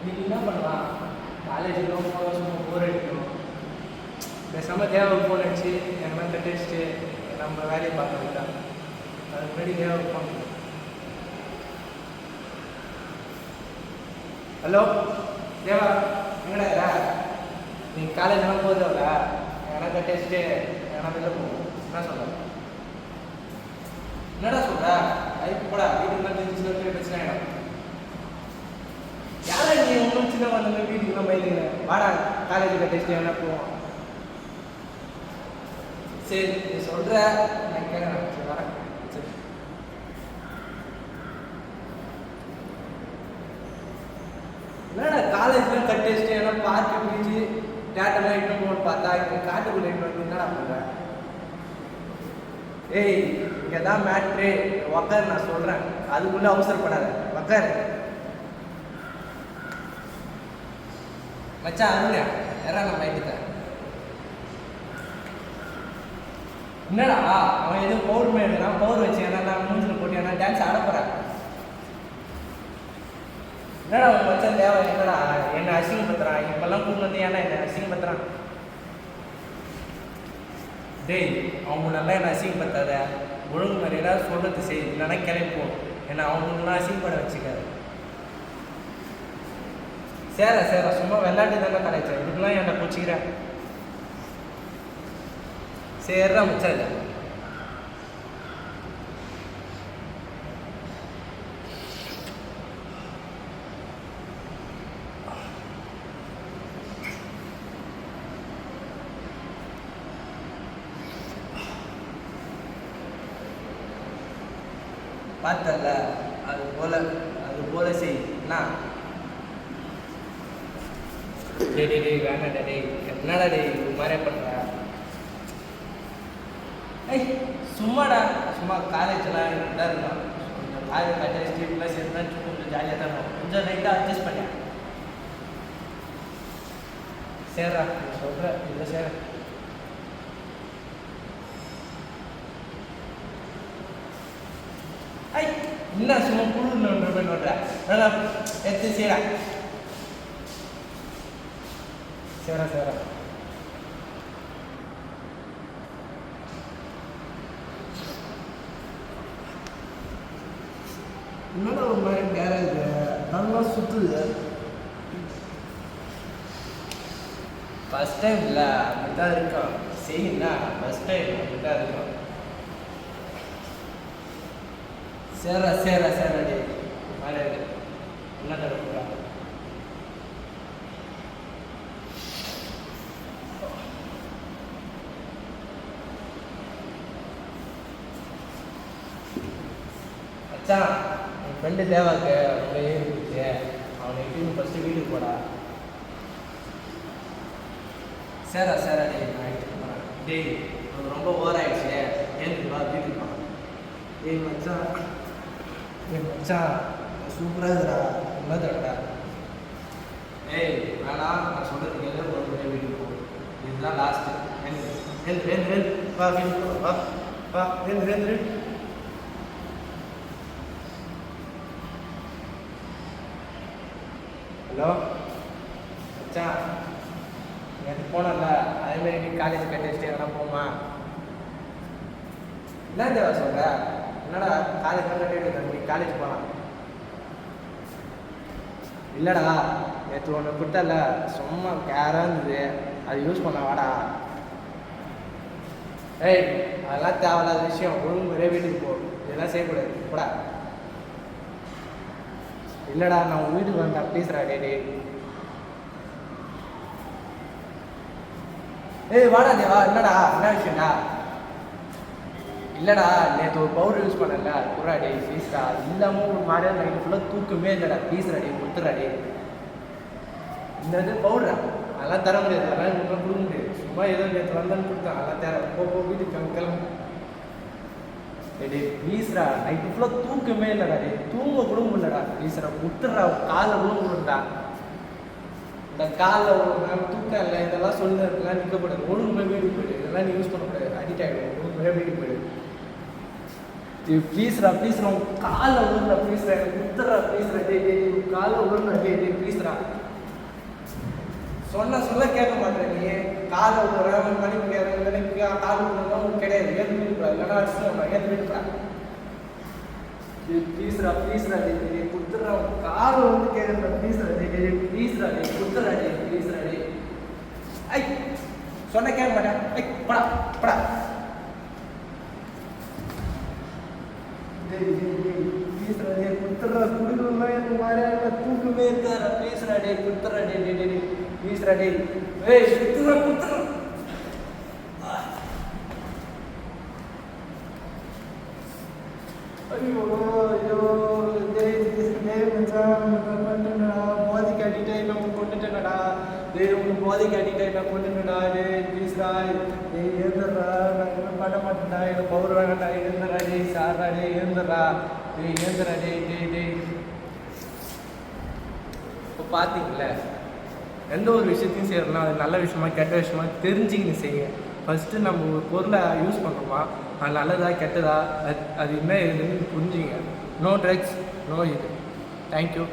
இன்னைக்கு என்ன பண்ணலாம்? காலேஜுக்கு போக சும்மா போர் அடிக்கணும் பேசாமல் தேவை ஃபோன் அடிச்சு எங்கன்னா கட் அடிச்சுட்டு நம்ம வேலையை பார்க்க வேண்டாம் அதுக்கு முன்னாடி தேவை ஃபோன் ஹலோ? தேவா எங்கடா நீங்கள் காலேஜ் எல்லாம் போகிறவள எங்கன்னா கட் அடிச்சுட்டு எங்கன்னா வெளில போகும். என்ன சொல்ற? என்னடா சொல்கிற ஐ போடா. வீட்டுக்கு வந்து சின்ன பிரச்சனை ஆகிடும் யாரா நீ ஒன்றும் சின்ன மாதிரி வீட்டுக்குலாம் பயந்துக்கிறேன் வாடா காலேஜ் டெஸ்ட் வேணா போவோம். சரி நீ சொல்ற நான் கேட்குறேன் சரி வரேன். சரி. என்னடா காலேஜ்லாம் கட்டி வச்சுட்டு ஏன்னா பார்க்கு பிடிச்சி தேட்டர்லாம் இட்டு போகணும்னு பார்த்தா இங்கே காட்டுக்குள்ள இட்டு வந்து என்னடா பண்ணுறேன் ஏய் இங்கே தான் மேட்ரு உக்கார் நான் சொல்கிறேன் அதுக்குள்ளே அவசரப்படாத. உக்கார். வச்சா அருணா யாரா நான் மைக்கிட்டேன் என்னடா அவன் எதுவும் பவுர் மேடுறான் பவுர் வச்சு ஏன்னா நான் மூஞ்சில் போட்டு ஏன்னா டான்ஸ் ஆட என்னடா உன் மச்சான் தேவை என்னடா என்ன அசிங்கப்படுத்துறான் இப்பெல்லாம் கூட்டு வந்து ஏன்னா என்ன அசிங்கப்படுத்துறான் டேய் அவங்க நல்லா என்ன அசிங்கப்படுத்தாத ஒழுங்கு மாதிரியா சொல்றது செய் இல்லைன்னா கிளம்பிப்போம் ஏன்னா அவங்களுக்குலாம் அசிங்கப்பட வச்சுக்காது சேர சேர. சும்மா விளையாட்டு தானே கலாய்ச்சேன் இதுக்கெல்லாம் என்ன பிடிச்சிக்கிறேன் சேர்றா மிச்சம் இல்லை பார்த்தல அது போல அது போல செய் என்ன டேய் டேய் டேய் வேணாடா என்னடா டேய் இது மாதிரியே பண்ணுற ஐய் சும்மாடா. சும்மா காலேஜ்லாம் இதாக இருந்தான் கொஞ்சம் காலேஜ் கட்ட ஸ்டீப்லாம் சேர்ந்து கொஞ்சம் ஜாலியாக தான் இருக்கும். கொஞ்சம் லைட்டாக அட்ஜஸ்ட் பண்ணேன் சரிடா நீ சொல்கிற இல்லை சேர ஐ என்ன சும்மா குளிர் நோண்டுற போய் நோட்டுற நல்லா எடுத்து செய்யறா சேரா சேரா. என்னடா ஒரு மாதிரி இது நல்லா சுத்துது. ஃபஸ்ட் டைம் இல்லை அப்படி தான் இருக்கும். செய்யுண்ணா ஃபஸ்ட் டைம் அப்படி தான் இருக்கும். சேரா சேரா சேரா டே மாதிரி என்ன தடுப்புடா அச்சான் என் ஃப்ரெண்டு தேவாக்கு ரொம்ப ஏறிடுச்சு அவனை இட்டு ஃபஸ்ட்டு வீட்டுக்கு போடா. சேரா சேரா டே நான் எடுத்துட்டு போகிறேன் டேய் அவன் ரொம்ப ஓவர் ஆயிடுச்சு. ஏன் வா வீட்டுக்கு போகலாம் ஏய் மச்சான் ஏய் மச்சான் சூப்பராக இருக்குடா ரொம்ப தடா ஏய் வேணாம் நான் சொல்கிறது கேளு ஒரு முறை வீட்டுக்கு போ. இதுதான் லாஸ்ட்டு எழுந்து எழுந்து எழுந்து வா வீட்டுக்கு போ வா. வா எழுந்து எழுந்து ரெண்டு ஹலோ? அச்சா நேற்று போனோம்ல அதேமாரி நீ காலேஜ் கட்டி வச்சுட்டு எதனா போமா என்ன தேவை சொல்கிற என்னடா காலேஜ் கட்டிட்டு கட்டி நீ காலேஜ் போகலாம் இல்லைடா நேற்று ஒன்று கொடுத்தல சும்மா கேராக இருந்தது. அது யூஸ் பண்ண வாடா. ஏய் அதெல்லாம் தேவையில்லாத விஷயம். ஒழுங்கு முறையே வீட்டுக்கு போ. இதெல்லாம் செய்யக்கூடாது. கூட இல்லைடா நான் உங்கள் வீட்டுக்கு வந்தா ப்ளீஸ்டா டே டே ஏய் வாடா தேவா என்னடா என்ன விஷயம்டா? இல்லைடா நேற்று ஒரு பவுடர் யூஸ் பண்ணல குறா டே ப்ளீஸ்டா இல்லாமல் ஒரு மாதிரியா நைட்டு ஃபுல்லாக தூக்கமே இல்லைடா. ப்ளீஸ்டா டே கொடுத்துடா டே இந்த இது பவுடரா? அதெல்லாம் தர முடியாது. அதெல்லாம் கொடுக்க முடியாது. சும்மா ஏதோ நேற்று வந்தேன்னு கொடுத்தேன். அதெல்லாம் தர. போ வீட்டுக்கு கிளம்பு, டே டேய் ப்ளீஸ்ரா நைட்டு ஃபுல்லாக தூக்கமே இல்லைடா டே தூங்க கூட முடியலடா ப்ளீஸ்ரா முத்துறா காலில் கூட முடியலடா இந்த காலில் ஒரு தூக்கம் இல்லை இதெல்லாம் சொல்லி இதெல்லாம் நிற்கப்படாது ஒழுங்கு வீடு போயிடு. இதெல்லாம் நீ யூஸ் பண்ணக்கூடாது. அடிக்ட் ஆகிடும் ஒழுங்கு வீடு போயிடு. ப்ளீஸ்ரா ப்ளீஸ்ரா உன் காலில் விழுறா ப்ளீஸ்ரா எனக்கு முத்துறா ப்ளீஸ்ரா டே டே காலில் விழுறா டே டே ப்ளீஸ்ரா ப்ளீஸ்ண்ணா சொன்ன சொல்ல கேட்க மாட்டேன் நீ. காதை விடுற மணி முடியாது விடுறதுலாம் கிடையாது. ஏற்று விட்டுப்பா இல்லைன்னா அடிச்சு நான் ஏற்று விட்டுப்பா ப்ளீஸ்ரா ப்ளீஸ்ரா டே டே கொடுத்துட்றா வந்து ஐ சொன்ன கேட்க மாட்டேன் ஐ படா படா டேய் டே கொடுத்துட்றா கொடுக்கணும்னா எனக்கு மாதிரி தூக்கமே இருக்காரா ப்ளீஸ்ரா டே கொடுத்துட்றா டே டே டே டே ஏய் கொடுத்துட்றா கொடுத்துட்றா ஐயோ ஐயோ டேய் டேய் மச்சான் உனக்கு கொண்டுடா போதைக்கு அடிக்ட் ஆகி நான் கொண்டுட்டேனடா டேய் உனக்கு போதைக்கு அடிக்ட் ஆகி நான் டேய் ப்ளீஸ்டா டேய் ஏந்துடுறா நான் இன்னும் பண்ண மாட்டேன்டா எனக்கு பவர் வேணாம்டா ஏந்துடா டேய் சாரா டேய் ஏந்துடுறா டேய் ஏந்துடா டே டேய் டேய் இப்போ பார்த்தீங்களே எந்த ஒரு விஷயத்தையும் செய்யறதுனா அது நல்ல விஷயமா கெட்ட விஷயமா தெரிஞ்சுக்கின்னு செய்யுங்க. ஃபஸ்ட்டு நம்ம ஒரு பொருளை யூஸ் பண்ணுறோமா அது நல்லதா கெட்டதா? அது அது என்ன ஏதுன்னு புரிஞ்சுங்க. நோ ட்ரக்ஸ் நோ இது. Thank you